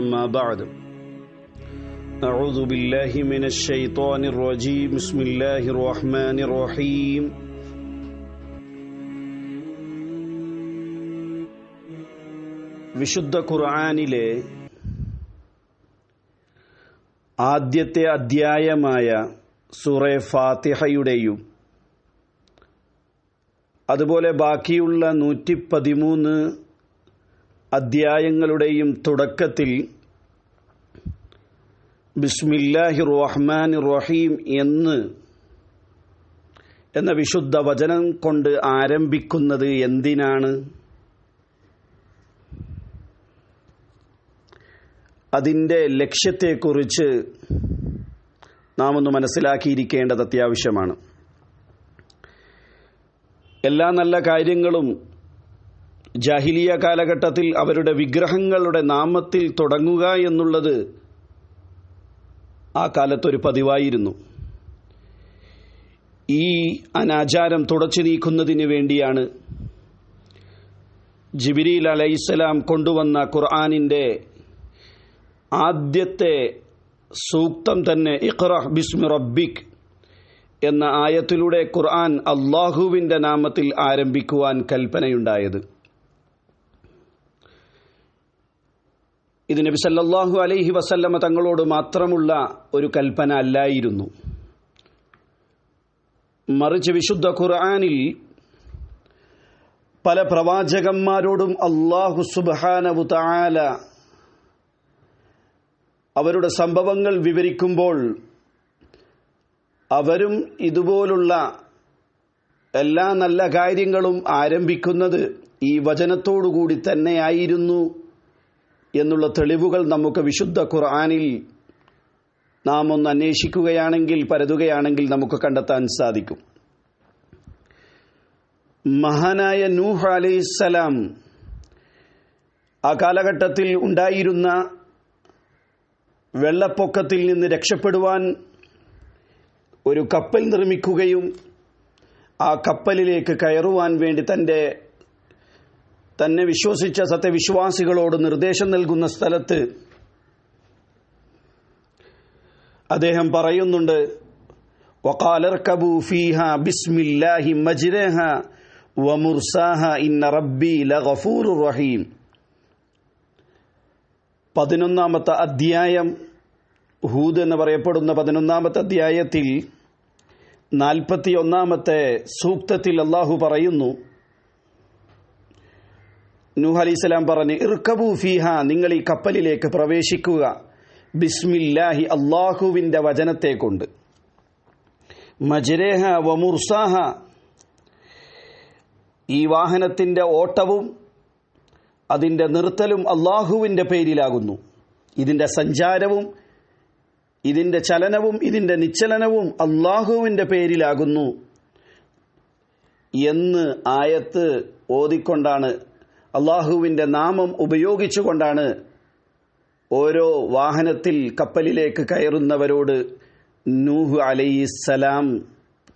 أما بعد أعوذ بالله من الشيطان الرجيم بسم الله الرحمن الرحيم വിശുദ്ധ ഖുർആാനിലെ ആദ്യത്തെ അധ്യായമായ സുറേ ഫാത്തിഹയുടെയും അതുപോലെ ബാക്കിയുള്ള നൂറ്റി പതിമൂന്ന് അധ്യായങ്ങളുടെയും തുടക്കത്തിൽ ബിസ്മില്ലാഹി റഹ്മാൻ റഹീം എന്ന് എന്ന വിശുദ്ധ വചനം കൊണ്ട് ആരംഭിക്കുന്നത് എന്തിനാണ്? അതിന്റെ ലക്ഷ്യത്തെക്കുറിച്ച് നാം ഒന്ന് മനസ്സിലാക്കിയിരിക്കേണ്ടത് അത്യാവശ്യമാണ്. എല്ലാ നല്ല കാര്യങ്ങളും ജാഹിലിയ കാലഘട്ടത്തിൽ അവരുടെ വിഗ്രഹങ്ങളുടെ നാമത്തിൽ തുടങ്ങുക എന്നുള്ളത് ആ കാലത്തൊരു പതിവായിരുന്നു. ഈ അനാചാരം തുടച്ചു നീക്കുന്നതിന് വേണ്ടിയാണ് ജിബിരിൽ അലൈസലാം കൊണ്ടുവന്ന ഖുർആാനിന്റെ ആദ്യത്തെ സൂക്തം തന്നെ ഇഖ്റഹ് ബിസ്മി റബ്ബിക് എന്ന ആയത്തിലൂടെ ഖുർആൻ അള്ളാഹുവിന്റെ നാമത്തിൽ ആരംഭിക്കുവാൻ കൽപ്പനയുണ്ടായത്. ഇത് നബി സല്ലാഹു അലൈഹി വസല്ലമ തങ്ങളോട് മാത്രമുള്ള ഒരു കൽപ്പന അല്ലായിരുന്നു. മറിച്ച് വിശുദ്ധ ഖുർആാനിൽ പല പ്രവാചകന്മാരോടും അള്ളാഹു തആല അവരുടെ സംഭവങ്ങൾ വിവരിക്കുമ്പോൾ അവരും ഇതുപോലുള്ള എല്ലാ നല്ല കാര്യങ്ങളും ആരംഭിക്കുന്നത് ഈ വചനത്തോടുകൂടി തന്നെയായിരുന്നു. എന്നുള്ള തെളിവുകൾ നമുക്ക് വിശുദ്ധ ഖുർആാനിൽ നാം ഒന്ന് അന്വേഷിക്കുകയാണെങ്കിൽ പരതുകയാണെങ്കിൽ നമുക്ക് കണ്ടെത്താൻ സാധിക്കും. മഹാനായ നൂഹ് അലൈസലാം ആ കാലഘട്ടത്തിൽ ഉണ്ടായിരുന്ന വെള്ളപ്പൊക്കത്തിൽ നിന്ന് രക്ഷപ്പെടുവാൻ ഒരു കപ്പൽ നിർമ്മിക്കുകയും ആ കപ്പലിലേക്ക് കയറുവാൻ വേണ്ടി തന്റെ തന്നെ വിശ്വസിച്ച സത്യവിശ്വാസികളോട് നിർദ്ദേശം നൽകുന്ന സ്ഥലത്ത് അദ്ദേഹം പറയുന്നുണ്ട് റഹീം. പതിനൊന്നാമത്തെ അധ്യായം ഹൂദ് എന്ന് പറയപ്പെടുന്ന പതിനൊന്നാമത്തെ അധ്യായത്തിൽ നാൽപ്പത്തി ഒന്നാമത്തെ സൂക്തത്തിൽ അള്ളാഹു പറയുന്നു നൂഹ് അലൈഹിസ്സലാം പറഞ്ഞ് ഇർക്കബു ഫീഹ നിങ്ങൾ ഈ കപ്പലിലേക്ക് പ്രവേശിക്കുക. ബിസ്മില്ലാഹി അള്ളാഹുവിന്റെ വചനത്തെ കൊണ്ട് മജരേഹ വമുർസാഹ ഈ വാഹനത്തിന്റെ ഓട്ടവും അതിന്റെ നിർത്തലും അള്ളാഹുവിന്റെ പേരിലാകുന്നു. ഇതിന്റെ സഞ്ചാരവും ഇതിന്റെ ചലനവും ഇതിന്റെ നിശ്ചലനവും അള്ളാഹുവിന്റെ പേരിലാകുന്നു എന്ന് ആയത്ത് ഓതിക്കൊണ്ടാണ് അള്ളാഹുവിന്റെ നാമം ഉപയോഗിച്ചുകൊണ്ടാണ് ഓരോ വാഹനത്തിൽ കപ്പലിലേക്ക് കയറുന്നവരോട് നൂഹ് അലൈസലാം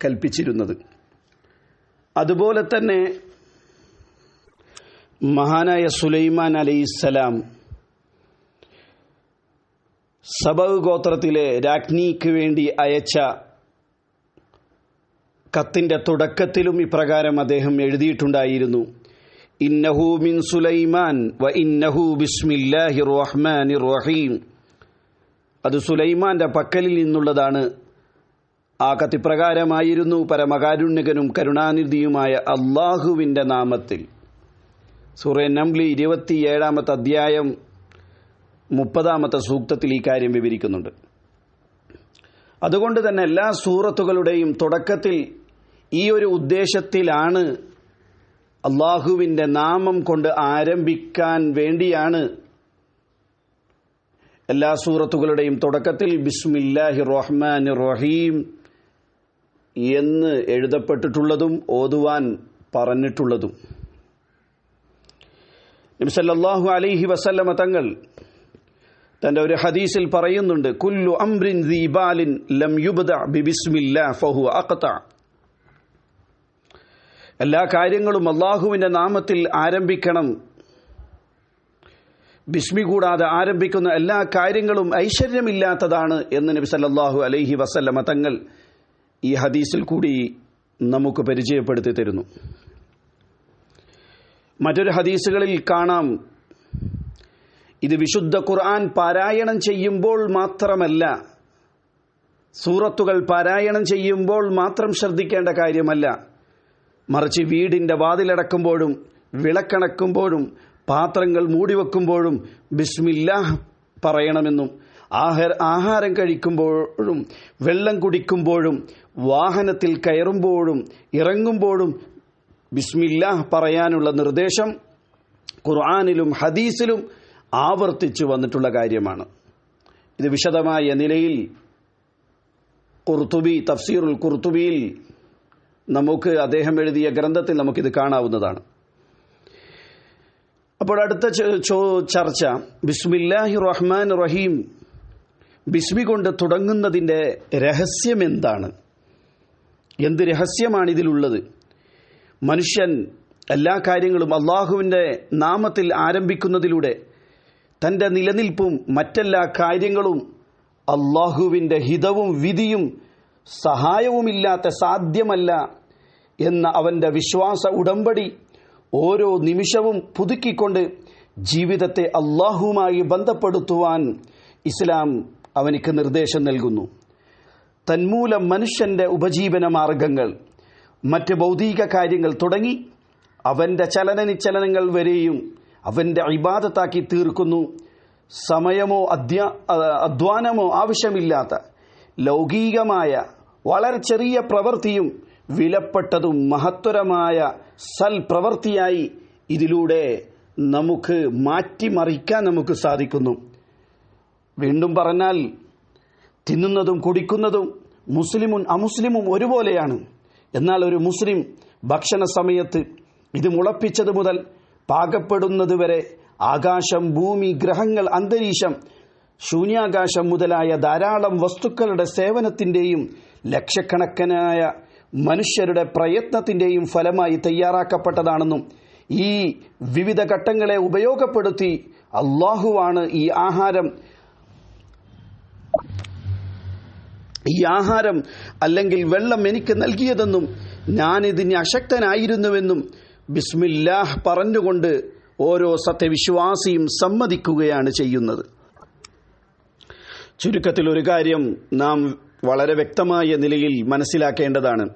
കൽപ്പിച്ചിരുന്നത്. അതുപോലെ തന്നെ മഹാനായ സുലൈമാൻ അലൈസലാം സബവ് ഗോത്രത്തിലെ രാജ്ഞിക്ക് വേണ്ടി അയച്ച കത്തിന്റെ തുടക്കത്തിലും ഇപ്രകാരം അദ്ദേഹം എഴുതിയിട്ടുണ്ടായിരുന്നു. ഇന്നഹു من سليمان وإنه بسم الله الرحمن الرحيم അത് സുലൈമാന്റെ പക്കലിൽ നിന്നുള്ളതാണ്. ആ കത്തിപ്രകാരമായിരുന്നു പരമകാരുണ്യകനും കരുണാനിധിയുമായ അള്ളാഹുവിന്റെ നാമത്തിൽ. സൂറ നംലി ഇരുപത്തിയേഴാമത്തെ അധ്യായം മുപ്പതാമത്തെ സൂക്തത്തിൽ ഈ കാര്യം വിവരിക്കുന്നുണ്ട്. അതുകൊണ്ട് തന്നെ എല്ലാ സൂറത്തുകളുടെയും തുടക്കത്തിൽ ഈ ഒരു ഉദ്ദേശത്തിലാണ് അള്ളാഹുവിന്റെ നാമം കൊണ്ട് ആരംഭിക്കാൻ വേണ്ടിയാണ് എല്ലാ സൂറത്തുകളുടെയും തുടക്കത്തിൽ ബിസ്മില്ലാഹി റഹ്മാൻ റഹീം എന്ന് എഴുതപ്പെട്ടിട്ടുള്ളതും ഓതുവാൻ പറഞ്ഞിട്ടുള്ളതും. നിംസല്ലാഹു അലൈഹി വസല്ലമ തങ്ങൾ തന്റെ ഒരു ഹദീസിൽ പറയുന്നുണ്ട് കുല്ലു അംറിൻ ദീബാലിൻ ലം യുബ്ദ ബിബിസ്മില്ലാ ഫഹു അഖ്ത എല്ലാ കാര്യങ്ങളും അള്ളാഹുവിന്റെ നാമത്തിൽ ആരംഭിക്കണം. ബിസ്മി കൂടാതെ ആരംഭിക്കുന്ന എല്ലാ കാര്യങ്ങളും ഐശ്വര്യമില്ലാത്തതാണ് എന്ന് നബി സല്ലാഹു അലൈഹി വസല്ലമ തങ്ങൾ ഈ ഹദീസിൽ കൂടി നമുക്ക് പരിചയപ്പെടുത്തി തരുന്നു. മറ്റൊരു ഹദീസുകളിൽ കാണാം. ഇത് വിശുദ്ധ ഖുർആൻ പാരായണം ചെയ്യുമ്പോൾ മാത്രമല്ല സൂറത്തുകൾ പാരായണം ചെയ്യുമ്പോൾ മാത്രം ശ്രദ്ധിക്കേണ്ട കാര്യമല്ല. മറിച്ച് വീടിന്റെ വാതിലടക്കുമ്പോഴും വിളക്കണക്കുമ്പോഴും പാത്രങ്ങൾ മൂടിവെക്കുമ്പോഴും ബിസ്മില്ലാഹ് പറയണമെന്നും ആഹാര ആഹാരം കഴിക്കുമ്പോഴും വെള്ളം കുടിക്കുമ്പോഴും വാഹനത്തിൽ കയറുമ്പോഴും ഇറങ്ങുമ്പോഴും ബിസ്മില്ലാഹ് പറയാനുള്ള നിർദ്ദേശം ഖുർആാനിലും ഹദീസിലും ആവർത്തിച്ചു വന്നിട്ടുള്ള കാര്യമാണ്. ഇത് വിശദമായ നിലയിൽ കുർത്തുബി തഫ്സീറുൽ കുർത്തുബിയിൽ നമുക്ക് അദ്ദേഹം എഴുതിയ ഗ്രന്ഥത്തിൽ നമുക്കിത് കാണാവുന്നതാണ്. അപ്പോൾ അടുത്ത ചർച്ച. ബിസ്മില്ലാഹി റഹ്മാൻ റഹീം. ബിസ്മി കൊണ്ട് തുടങ്ങുന്നതിന്റെ രഹസ്യം എന്താണ്? എന്ത് രഹസ്യമാണ് ഇതിലുള്ളത് മനുഷ്യൻ എല്ലാ കാര്യങ്ങളും അള്ളാഹുവിന്റെ നാമത്തിൽ ആരംഭിക്കുന്നതിലൂടെ തന്റെ നിലനിൽപ്പും മറ്റെല്ലാ കാര്യങ്ങളും അള്ളാഹുവിന്റെ ഹിതവും വിധിയും സഹായവുമില്ലാത്ത സാധ്യമല്ല എന്ന അവന്റെ വിശ്വാസ ഉടമ്പടി ഓരോ നിമിഷവും പുതുക്കിക്കൊണ്ട് ജീവിതത്തെ അള്ളാഹുമായി ബന്ധപ്പെടുത്തുവാൻ ഇസ്ലാം അവനിക്ക് നിർദ്ദേശം നൽകുന്നു. തന്മൂലം മനുഷ്യന്റെ ഉപജീവന മാർഗങ്ങൾ മറ്റ് ഭൗതിക കാര്യങ്ങൾ തുടങ്ങി അവന്റെ ചലനനിച്ചലനങ്ങൾ വരെയും അവന്റെ അഭിബാധത്താക്കി തീർക്കുന്നു. സമയമോ അധ്യാ അധ്വാനമോ ആവശ്യമില്ലാത്ത ലൗകികമായ വളരെ ചെറിയ പ്രവൃത്തിയും വിലപ്പെട്ടതും മഹത്വരമായ സൽപ്രവൃത്തിയായി ഇതിലൂടെ നമുക്ക് മാറ്റിമറിക്കാൻ നമുക്ക് സാധിക്കുന്നു. വീണ്ടും പറഞ്ഞാൽ തിന്നുന്നതും കുടിക്കുന്നതും മുസ്ലിമും അമുസ്ലിമും ഒരുപോലെയാണ്. എന്നാൽ ഒരു മുസ്ലിം ഭക്ഷണ സമയത്ത് ഇത് മുളപ്പിച്ചത് മുതൽ പാകപ്പെടുന്നത് വരെ ആകാശം ഭൂമി ഗ്രഹങ്ങൾ അന്തരീക്ഷം ശൂന്യാകാശം മുതലായ ധാരാളം വസ്തുക്കളുടെ സേവനത്തിന്റെയും ലക്ഷക്കണക്കനായ മനുഷ്യരുടെ പ്രയത്നത്തിന്റെയും ഫലമായി തയ്യാറാക്കപ്പെട്ടതാണെന്നും ഈ വിവിധ ഘട്ടങ്ങളെ ഉപയോഗപ്പെടുത്തി അള്ളാഹുവാണ് ഈ ആഹാരം ഈ ആഹാരം അല്ലെങ്കിൽ വെള്ളം എനിക്ക് നൽകിയതെന്നും ഞാനിതിന് അശക്തനായിരുന്നുവെന്നും ബിസ്മില്ലാഹ് പറഞ്ഞുകൊണ്ട് ഓരോ സത്യവിശ്വാസിയും സമ്മതിക്കുകയാണ് ചെയ്യുന്നത്. ചുരുക്കത്തിൽ ഒരു കാര്യം നാം വളരെ വ്യക്തമായ നിലയിൽ മനസ്സിലാക്കേണ്ടതാണ്.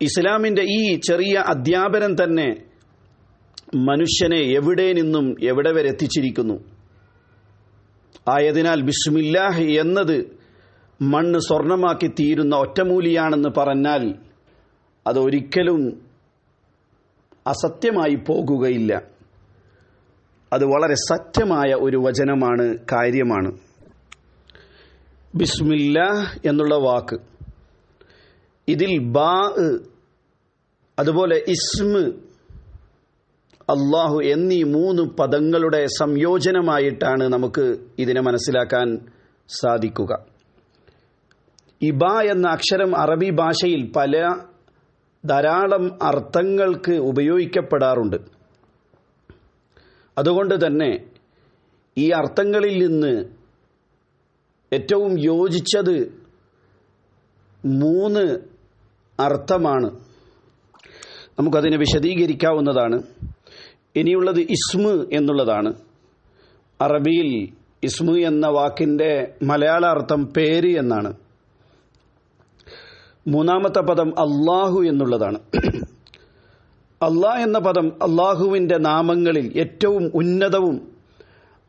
ഇസ്ലാമിന്റെ ഈ ചെറിയ അധ്യാപനം തന്നെ മനുഷ്യനെ എവിടെ നിന്നും എവിടെ വരെ എത്തിച്ചിരിക്കുന്നു? ആയതിനാൽ ബിസ്മില്ലാഹ് എന്നത് മണ്ണ് സ്വർണമാക്കി തീരുന്ന ഒറ്റമൂലിയാണെന്ന് പറഞ്ഞാൽ അതൊരിക്കലും അസത്യമായി പോകുകയില്ല. അത് വളരെ സത്യമായ ഒരു വചനമാണ് കാര്യമാണ്. ബിസ്മില്ല എന്നുള്ള വാക്ക്. ഇതിൽ ബാ അതുപോലെ ഇസ്മ് അള്ളാഹു എന്നീ മൂന്ന് പദങ്ങളുടെ സംയോജനമായിട്ടാണ് നമുക്ക് ഇതിനെ മനസ്സിലാക്കാൻ സാധിക്കുക. ഇബ എന്ന അക്ഷരം അറബി ഭാഷയിൽ പല ധാരാളം അർത്ഥങ്ങൾക്ക് ഉപയോഗിക്കപ്പെടാറുണ്ട്. അതുകൊണ്ട് തന്നെ ഈ അർത്ഥങ്ങളിൽ നിന്ന് ഏറ്റവും യോജിച്ചത് മൂന്ന് അർത്ഥമാണ്. നമുക്കതിനെ വിശദീകരിക്കാവുന്നതാണ്. ഇനിയുള്ളത് ഇസ്മ് എന്നുള്ളതാണ്. അറബിയിൽ ഇസ്മു എന്ന വാക്കിന്റെ മലയാള അർത്ഥം പേര് എന്നാണ്. മൂന്നാമത്തെ പദം അള്ളാഹു എന്നുള്ളതാണ്. അള്ളാഹ് എന്ന പദം അള്ളാഹുവിന്റെ നാമങ്ങളിൽ ഏറ്റവും ഉന്നതവും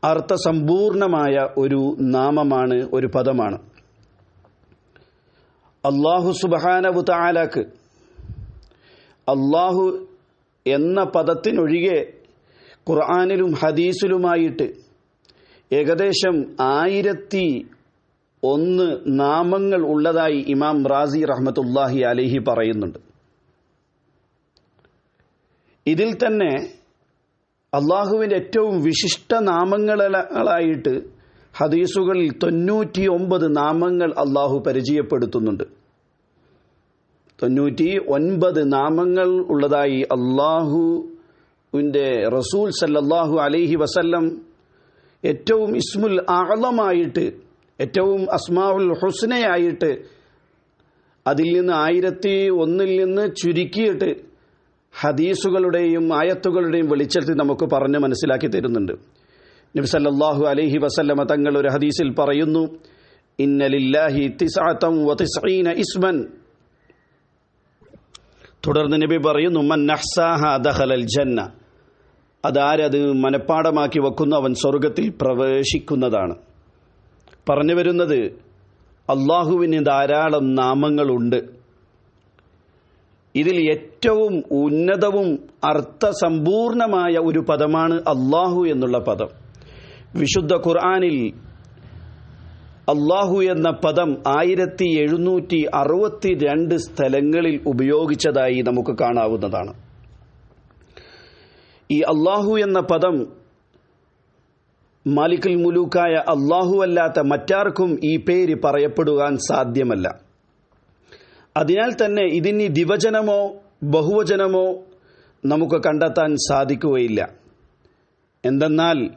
അർത്ഥസമ്പൂർണമായ ഒരു നാമമാണ് ഒരു പദമാണ്. അള്ളാഹു സുബാനവു താലാക്ക് അള്ളാഹു എന്ന പദത്തിനൊഴികെ ഖുർആാനിലും ഹദീസിലുമായിട്ട് ഏകദേശം ആയിരത്തി ഒന്ന് നാമങ്ങൾ ഉള്ളതായി ഇമാം റാസി റഹ്മത്തുല്ലാഹി അലഹി പറയുന്നുണ്ട്. ഇതിൽ തന്നെ അള്ളാഹുവിന്റെ ഏറ്റവും വിശിഷ്ട നാമങ്ങളായിട്ട് ഹദീസുകളിൽ തൊണ്ണൂറ്റി ഒമ്പത് നാമങ്ങൾ അള്ളാഹു പരിചയപ്പെടുത്തുന്നുണ്ട്. തൊണ്ണൂറ്റി ഒൻപത് നാമങ്ങൾ ഉള്ളതായി അള്ളാഹു അള്ളാഹുവിന്റെ റസൂൽ സല്ലല്ലാഹു അലൈഹി വസല്ലം ഏറ്റവും ഇസ്മുൽ ആളമായിട്ട് ഏറ്റവും അസ്മാഉൽ ഹുസ്നയായിട്ട് അതിൽ നിന്ന് ആയിരത്തി ഒന്നിൽ നിന്ന് ചുരുക്കിയിട്ട് ഹദീസുകളുടെയും ആയത്തുകളുടെയും വെളിച്ചത്തിൽ നമുക്ക് പറഞ്ഞ് മനസ്സിലാക്കി തരുന്നുണ്ട്. നബി അലഹി വസല്ലമ തങ്ങൾ ഒരു ഹദീസിൽ പറയുന്നു ഇസ്മൻ. തുടർന്ന് നബി പറയുന്നു മൻ ജന്ന. അതാരത് മനപ്പാടമാക്കി വെക്കുന്നു അവൻ സ്വർഗത്തിൽ പ്രവേശിക്കുന്നതാണ്. പറഞ്ഞു വരുന്നത് അള്ളാഹുവിന് ധാരാളം നാമങ്ങളുണ്ട്. ഇതിൽ ഏറ്റവും ഉന്നതവും അർത്ഥസമ്പൂർണമായ ഒരു പദമാണ് അള്ളാഹു എന്നുള്ള പദം. വിശുദ്ധ ഖുർആാനിൽ അള്ളാഹു എന്ന പദം ആയിരത്തി എഴുന്നൂറ്റി അറുപത്തി രണ്ട് സ്ഥലങ്ങളിൽ ഉപയോഗിച്ചതായി നമുക്ക് കാണാവുന്നതാണ്. ഈ അള്ളാഹു എന്ന പദം മാലിക്കുൽ മുലൂക്കായ അള്ളാഹു അല്ലാത്ത മറ്റാർക്കും ഈ പേര് പറയപ്പെടുവാൻ സാധ്യമല്ല. അതിനാൽ തന്നെ ഇതിന് ദിവചനമോ ബഹുവചനമോ നമുക്ക് കണ്ടെത്താൻ സാധിക്കുകയില്ല. എന്തെന്നാൽ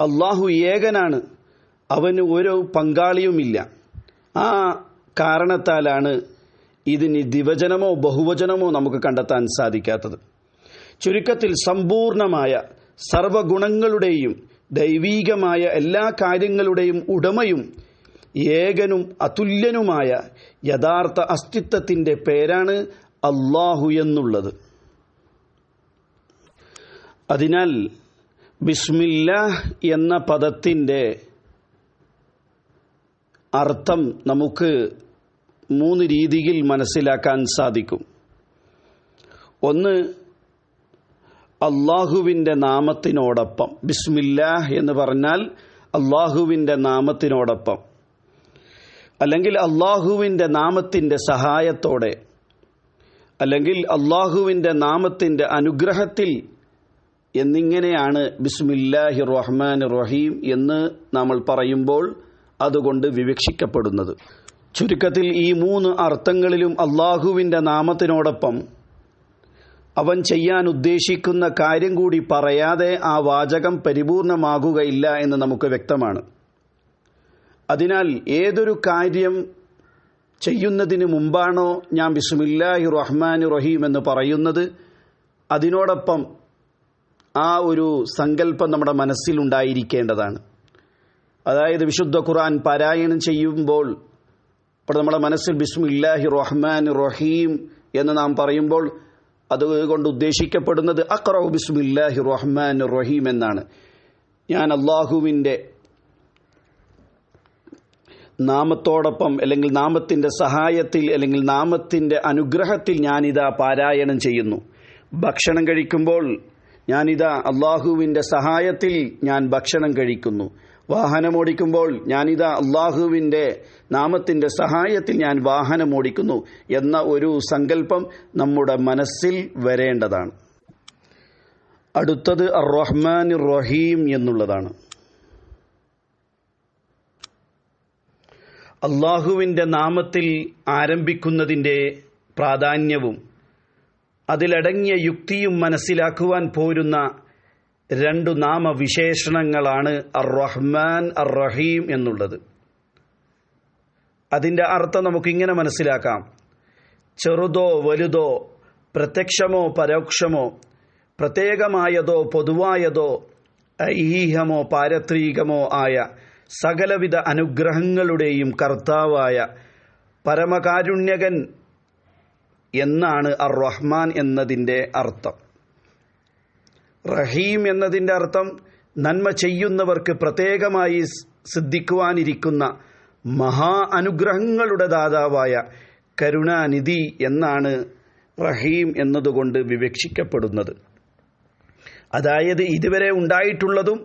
അള്ളാഹു ഏകനാണ് അവന് ഒരു പങ്കാളിയുമില്ല. ആ കാരണത്താലാണ് ഇതിന് ദിവചനമോ ബഹുവചനമോ നമുക്ക് കണ്ടെത്താൻ സാധിക്കാത്തത്. ചുരുക്കത്തിൽ സമ്പൂർണമായ സർവഗുണങ്ങളുടെയും ദൈവീകമായ എല്ലാ കാര്യങ്ങളുടെയും ഉടമയും ഏകനും അതുല്യനുമായ യഥാർത്ഥ അസ്തിത്വത്തിന്റെ പേരാണ് അള്ളാഹു എന്നുള്ളത്. അതിനാൽ ബിസ്മില്ല എന്ന പദത്തിന്റെ അർത്ഥം നമുക്ക് മൂന്ന് രീതിയിൽ മനസ്സിലാക്കാൻ സാധിക്കും. ഒന്ന് അള്ളാഹുവിന്റെ നാമത്തിനോടൊപ്പം. ബിസ്മില്ലാഹ് എന്ന് പറഞ്ഞാൽ അള്ളാഹുവിന്റെ നാമത്തിനോടൊപ്പം. അല്ലെങ്കിൽ അള്ളാഹുവിന്റെ നാമത്തിന്റെ സഹായത്തോടെ അല്ലെങ്കിൽ അള്ളാഹുവിന്റെ നാമത്തിന്റെ അനുഗ്രഹത്തിൽ എന്നിങ്ങനെയാണ് ബിസ്മില്ലാഹി റഹ്മാൻ റഹീം എന്ന് നമ്മൾ പറയുമ്പോൾ അതുകൊണ്ട് വിവക്ഷിക്കപ്പെടുന്നത്. ചുരുക്കത്തിൽ ഈ മൂന്ന് അർത്ഥങ്ങളിലും അള്ളാഹുവിന്റെ നാമത്തിനോടൊപ്പം അവൻ ചെയ്യാൻ ഉദ്ദേശിക്കുന്ന കാര്യം കൂടി പറയാതെ ആ വാചകം പരിപൂർണമാകുകയില്ല എന്ന് നമുക്ക് വ്യക്തമാണ്. അതിനാൽ ഏതൊരു കാര്യം ചെയ്യുന്നതിന് മുമ്പാണോ ഞാൻ ബിസ്മില്ലാഹി റഹ്മാൻ റഹീം എന്ന് പറയുന്നത് അതിനോടൊപ്പം ആ ഒരു സങ്കല്പം നമ്മുടെ മനസ്സിലുണ്ടായിരിക്കേണ്ടതാണ് അതായത് വിശുദ്ധ ഖുർആൻ പാരായണം ചെയ്യുമ്പോൾ ഇപ്പോൾ നമ്മുടെ മനസ്സിൽ ബിസ്മില്ലാഹി റഹ്മാൻ റഹീം എന്ന് നാം പറയുമ്പോൾ അതുകൊണ്ട് ഉദ്ദേശിക്കപ്പെടുന്നത് അക്റഹു ബിസ്മില്ലാഹി റഹ്മാൻ റഹീം എന്നാണ്. ഞാൻ അള്ളാഹുവിന്റെ നാമത്തോടൊപ്പം അല്ലെങ്കിൽ നാമത്തിന്റെ സഹായത്തിൽ അല്ലെങ്കിൽ നാമത്തിന്റെ അനുഗ്രഹത്തിൽ ഞാനിതാ പാരായണം ചെയ്യുന്നു. ഭക്ഷണം കഴിക്കുമ്പോൾ ഞാനിതാ അള്ളാഹുവിന്റെ സഹായത്തിൽ ഞാൻ ഭക്ഷണം കഴിക്കുന്നു. വാഹനം ഓടിക്കുമ്പോൾ ഞാനിതാ അള്ളാഹുവിന്റെ നാമത്തിന്റെ സഹായത്തിൽ ഞാൻ വാഹനം ഓടിക്കുന്നു എന്ന ഒരു സങ്കല്പം നമ്മുടെ മനസ്സിൽ വരേണ്ടതാണ്. അടുത്തത് അർ റഹ്മാൻ റഹീം എന്നുള്ളതാണ്. അള്ളാഹുവിന്റെ നാമത്തിൽ ആരംഭിക്കുന്നതിന്റെ പ്രാധാന്യവും അതിലടങ്ങിയ യുക്തിയും മനസ്സിലാക്കുവാൻ പോരുന്ന രണ്ടു നാമവിശേഷണങ്ങളാണ് അർ റഹ്മാൻ അർ റഹീം എന്നുള്ളത്. അതിന്റെ അർത്ഥം നമുക്കിങ്ങനെ മനസ്സിലാക്കാം. ചെറുതോ വലുതോ പ്രത്യക്ഷമോ പരോക്ഷമോ പ്രത്യേകമായതോ പൊതുവായതോ ഐഹീഹമോ പാരത്രികമോ ആയ സകലവിധ അനുഗ്രഹങ്ങളുടെയും കർത്താവായ പരമകാരുണ്യകൻ എന്നാണ് അർ റഹ്മാൻ എന്നതിന്റെ അർത്ഥം. റഹീം എന്നതിന്റെ അർത്ഥം നന്മ ചെയ്യുന്നവർക്ക് പ്രത്യേകമായി സിദ്ധിക്കുവാനിരിക്കുന്ന മഹാ അനുഗ്രഹങ്ങളുടെ ദാതാവായ കരുണാനിധി എന്നാണ് റഹീം എന്നതുകൊണ്ട് വിവക്ഷിക്കപ്പെടുന്നത്. അതായത് ഇതുവരെ ഉണ്ടായിട്ടുള്ളതും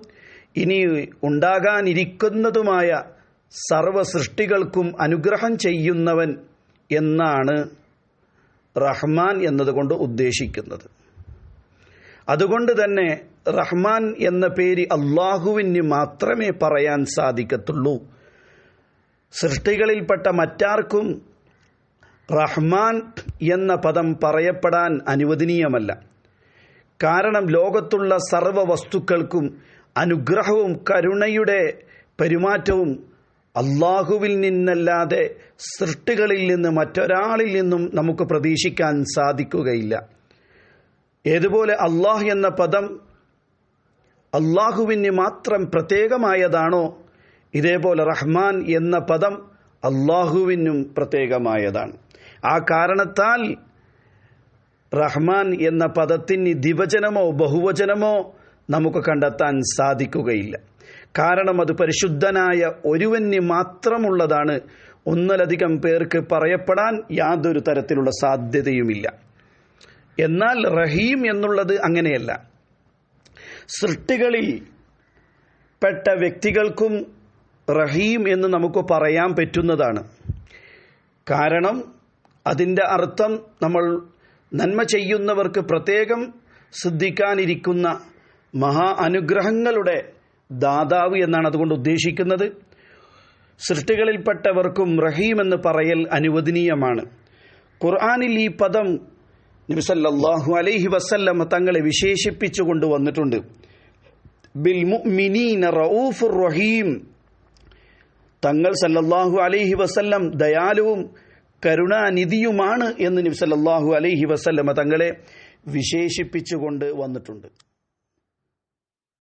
ഇനി ഉണ്ടാകാനിരിക്കുന്നതുമായ സർവ സൃഷ്ടികൾക്കും അനുഗ്രഹം ചെയ്യുന്നവൻ എന്നാണ് റഹ്മാൻ എന്നതുകൊണ്ട് ഉദ്ദേശിക്കുന്നത്. അതുകൊണ്ട് തന്നെ റഹ്മാൻ എന്ന പേര് അള്ളാഹുവിന് മാത്രമേ പറയാൻ സാധിക്കത്തുള്ളൂ. സൃഷ്ടികളിൽപ്പെട്ട മറ്റാർക്കും റഹ്മാൻ എന്ന പദം പറയപ്പെടാൻ അനുവദനീയമല്ല. കാരണം ലോകത്തുള്ള സർവ വസ്തുക്കൾക്കും അനുഗ്രഹവും കരുണയുടെ പെരുമാറ്റവും അള്ളാഹുവിൽ നിന്നല്ലാതെ സൃഷ്ടികളിൽ നിന്ന് മറ്റൊരാളിൽ നിന്നും നമുക്ക് പ്രതീക്ഷിക്കാൻ സാധിക്കുകയില്ല. ഏതുപോലെ അള്ളാഹ് എന്ന പദം അള്ളാഹുവിന് മാത്രം പ്രത്യേകമായതാണോ? ഇതേപോലെ റഹ്മാൻ എന്ന പദം അള്ളാഹുവിനും പ്രത്യേകമായതാണ്. ആ കാരണത്താൽ റഹ്മാൻ എന്ന പദത്തിന് ദിവചനമോ ബഹുവചനമോ നമുക്ക് കണ്ടെത്താൻ സാധിക്കുകയില്ല. കാരണം അത് പരിശുദ്ധനായ ഒരുവന് മാത്രമുള്ളതാണ്. ഒന്നിലധികം പേർക്ക് പറയപ്പെടാൻ യാതൊരു തരത്തിലുള്ള സാധ്യതയുമില്ല. എന്നാൽ റഹീം എന്നുള്ളത് അങ്ങനെയല്ല. സൃഷ്ടികളിൽ പെട്ട വ്യക്തികൾക്കും റഹീം എന്ന് നമുക്ക് പറയാൻ പറ്റുന്നതാണ്. കാരണം അതിന്റെ അർത്ഥം നമ്മൾ നന്മ ചെയ്യുന്നവർക്ക് പ്രത്യേകം ശ്രദ്ധിക്കാനിരിക്കുന്ന മഹാ അനുഗ്രഹങ്ങളുടെ ദാതാവ് എന്നാണ് അതുകൊണ്ട് ഉദ്ദേശിക്കുന്നത്. സൃഷ്ടികളിൽപ്പെട്ടവർക്കും റഹീം എന്ന് പറയൽ അനുവദനീയമാണ്. ഖുർആാനിൽ ഈ പദം നബിസല്ലാഹു അലൈഹി വസല്ലം തങ്ങളെ വിശേഷിപ്പിച്ചു കൊണ്ടുവന്നിട്ടുണ്ട്. ബിൽ മുഅ്മിനീന റഊഫുർ റഹീം. തങ്ങൾ സല്ലല്ലാഹു അലൈഹി വസല്ലം ദയാലുവും കരുണാനിധിയുമാണ് എന്ന് നബി സല്ലല്ലാഹു അലൈഹി വസല്ലമ തങ്ങളെ വിശേഷിപ്പിച്ചുകൊണ്ട് വന്നിട്ടുണ്ട്.